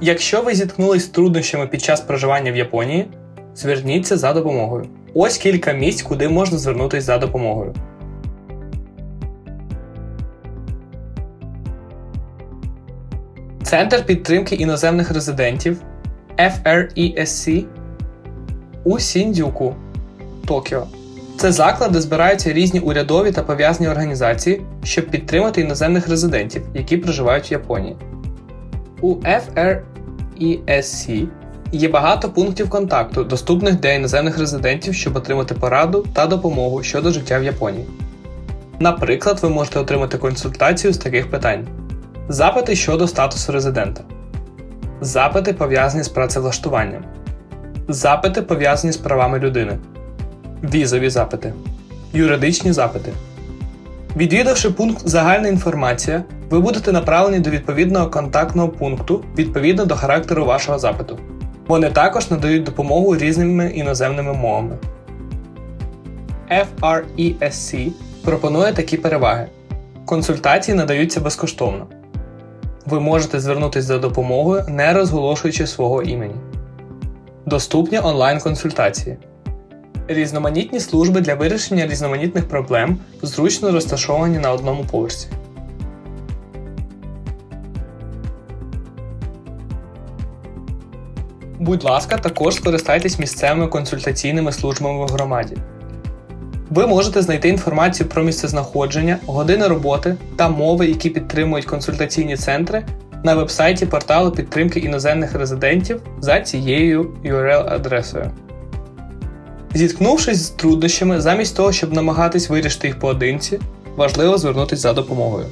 Якщо ви зіткнулись з труднощами під час проживання в Японії, зверніться за допомогою. Ось кілька місць, куди можна звернутися за допомогою. Центр підтримки іноземних резидентів FRESC у Сіндзюку, Токіо. Це заклад, де збираються різні урядові та пов'язані організації, щоб підтримати іноземних резидентів, які проживають в Японії. У FRESC є багато пунктів контакту, доступних для іноземних резидентів, щоб отримати пораду та допомогу щодо життя в Японії. Наприклад, ви можете отримати консультацію з таких питань: запити щодо статусу резидента, запити пов'язані з працевлаштуванням, запити пов'язані з правами людини, візові запити, юридичні запити. Відвідавши пункт Загальна інформація, ви будете направлені до відповідного контактного пункту відповідно до характеру вашого запиту. Вони також надають допомогу різними іноземними мовами. FRESC пропонує такі переваги. Консультації надаються безкоштовно. Ви можете звернутися за допомогою, не розголошуючи свого імені. Доступні онлайн-консультації. Різноманітні служби для вирішення різноманітних проблем зручно розташовані на одному поверсі. Будь ласка, також скористайтесь місцевими консультаційними службами в громаді. Ви можете знайти інформацію про місцезнаходження, години роботи та мови, які підтримують консультаційні центри на вебсайті порталу підтримки іноземних резидентів за цією URL-адресою. Зіткнувшись з труднощами, замість того, щоб намагатись вирішити їх поодинці, важливо звернутися за допомогою.